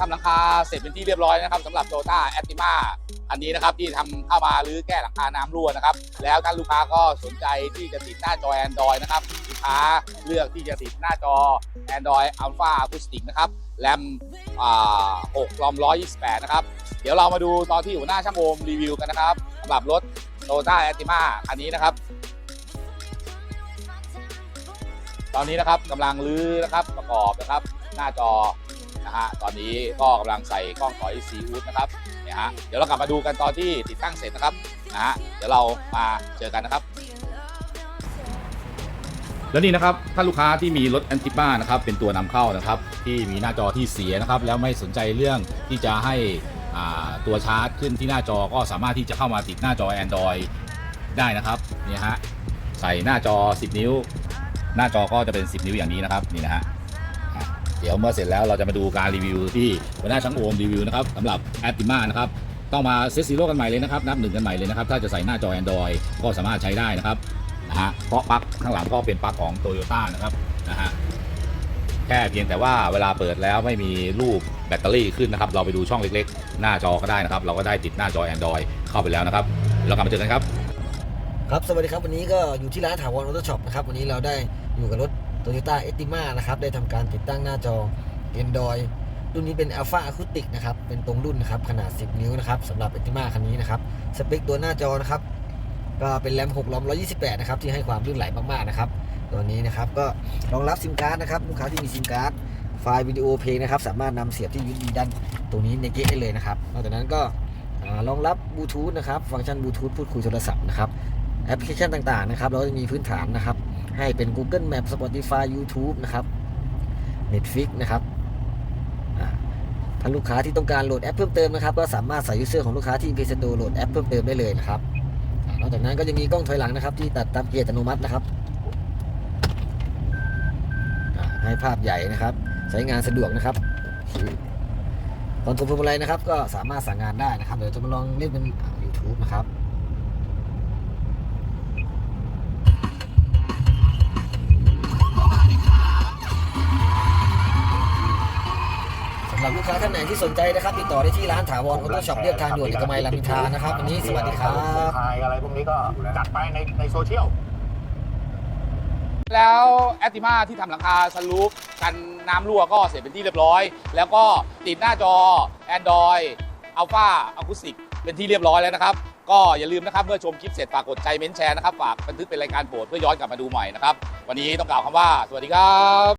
ทำหลังคาเสร็จเป็นที่เรียบร้อยนะครับสำหรับโตต้าแอตติมาอันนี้นะครับที่ทำเข้ามาหรือแก้หลังคาน้ำรั่วนะครับ แล้วท่านลูกค้าก็สนใจที่จะติดหน้าจอ Android นะครับลูกค้าเลือกที่จะติดหน้าจอ Android Alpha Acoustic นะครับแรม6ลอม128 นะครับ เดี๋ยวเรามาดูตอนที่หัวหน้าช่างโอมรีวิวกันนะครับสำหรับรถโตต้าแอติมาอันนี้นะครับ ตอนนี้นะครับกำลังรื้อนะครับประกอบนะครับ หน้าจอ นะฮะตอนนี้ก็กำลังใส่กล้องถอยซีอูดนะครับเนี่ยฮะเดี๋ยวเรากลับมาดูกันตอนที่ติดตั้งเสร็จนะครับนะฮะเดี๋ยวเรามาเจอกันนะครับ แล้วนี่นะครับถ้าลูกค้าที่มีรถแอนติบ้านะครับเป็นตัวนำเข้านะครับ ที่มีหน้าจอที่เสียนะครับ แล้วไม่สนใจเรื่องที่จะให้ตัวชาร์จขึ้นที่หน้าจอก็สามารถที่จะเข้ามาติดหน้าจอ Android ได้นะครับเนี่ยฮะใส่หน้าจอ 10 นิ้ว หน้าจอก็จะเป็น 10 นิ้วอย่างนี้นะครับนี่นะฮะ เดี๋ยวเมื่อเสร็จแล้วเราจะมาดูการรีวิวที่หัวหน้าช่างโอมรีวิวนะครับสำหรับแอ t ติมานะครับต้องมาเซตซีโร่กันใหม่เลยนะครับนับหนึ่งกันใหม่เลยนะครับถ้าจะใส่หน้าจอ Android ก็สามารถใช้ได้นะครับนะฮะเพราะปลั๊กข้างหลังก็เป็นปลั๊กของโตโยต้านะครับนะฮะแค่เพียงแต่ว่าเวลาเปิดแล้วไม่มีรูปแบตเตอรี่ขึ้นนะครับ เราไปดูช่องเล็กๆ หน้าจอก็ได้นะครับ เราก็ได้ติดหน้าจอ Android เข้าไปแล้วนะครับ เรากลับมาเจอกันครับ ครับ สวัสดีครับ วันนี้ก็อยู่ที่ร้านถาวรออโต้ช็อปนะครับ วันนี้เราได้อยู่กับรถ Toyota e t i m a นะครับได้ทำการติดตั้งหน้าจอ Android รุ่นนี้เป็น Alpha Acoustic นะครับเป็นตรงรุ่นนะครับขนาด 10 นิ้วนะครับสำหรับ e t i m a คันนี้นะครับสเปคตัวหน้าจอนะครับก็เป็นแรม6ลอม128 นะครับที่ให้ความลื่นไหลมากๆนะครับตัวนี้นะครับก็รองรับซิมการ์ดนะครับลูกค้าที่มีซิมการ์ดไฟล์วิดีโอเพลงนะครับสามารถนำเสียบที่ USB ด้านตรงนี้ในเกะได้เลยนะครับนอกจากนั้นก็รองรับบลูทูธนะครับฟังก์ชันบลูทูธพูดคุยโทรศัพท์นะครับแอปพลิเคชันต่างๆนะครับเราจะมีพื้นฐานนะครับ ให้เป็น Google Map Spotify YouTube นะครับ Netflix นะครับอ่าถ้าลูกค้าที่ต้องการโหลดแอปเพิ่มเติมนะครับ ก็สามารถใส่ยูเซอร์ของลูกค้าที่ Play Store โหลดแอปเพิ่มเติมได้เลยนะครับนอกจากนั้นก็จะมีกล้องถอยหลังนะครับ ที่ตัดตามเกียร์อัตโนมัตินะครับให้ภาพใหญ่นะครับ ใช้งานสะดวกนะครับตอนทุบพวงมาลัยนะครับ ก็สามารถสั่งงานได้นะครับ เดี๋ยวจะมาลองเล่นเป็น YouTube นะครับ รับลูกค้าท่านไหนที่สนใจนะครับ ติดต่อได้ที่ร้านถาวรออโต้ช็อปเรียบทางด่วนเอกมัยรามอินทรานะครับวันนี้สวัสดีครับ ถ่ายอะไรพวกนี้ก็จัดไปในในโซเชียล แล้วแอติมาที่ทำหลังคาสลูปกันน้ำรั่วก็เสร็จเป็นที่เรียบร้อย แล้วก็ติดหน้าจอ Android Alpha Acoustic เป็นที่เรียบร้อยแล้วนะครับ ก็อย่าลืมนะครับ เมื่อชมคลิปเสร็จฝากกดใจเม้นแชร์นะครับ ฝากบันทึกเป็นรายการโปรดเพื่อย้อนกลับมาดูใหม่นะครับ วันนี้ต้องกล่าวคำว่า สวัสดีครับ